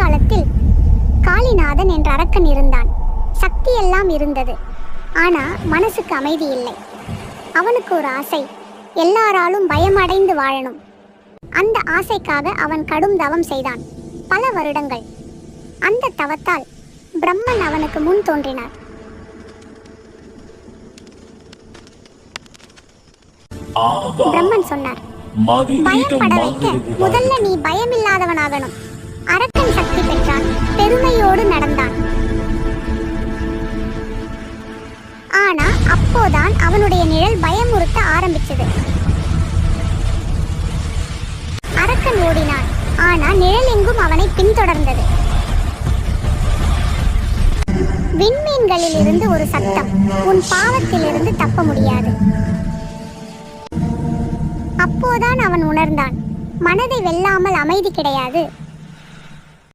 காலத்தில் காளிநாதன் என்ற அரக்கன் இருந்தான். சக்தி எல்லாம் இருந்தது. ஆனா மனசுக்கு அமைதி இல்லை. அவனுக்கு ஒரு ஆசை எல்லாராலும் பயமடைந்து வாழணும். அந்த ஆசைக்காக அவன் கடும் தவம் செய்தான். பல வருடங்கள். அந்த தவத்தால் பிரம்மன் அவனுக்கு முன் தோன்றினார். பிரம்மன் சொன்னார் பயப்பட வைக்க முதல்ல நீ பயமில்லாதவனாகணும். அப்போதான் அவனுடைய நிழல் பயமுறுத்த ஆரம்பிச்சது அரக்கன் ஓடினான் ஆனா நிழல் எங்கும் அவனை பின்தொடர்ந்தது. விண்மீன்களில் இருந்து ஒரு சத்தம். உன் பாவத்திலிருந்து தப்ப முடியாது. அப்போதான் அவன் உணர்ந்தான். மனதை வெல்லாமல் அமைதி கிடையாது.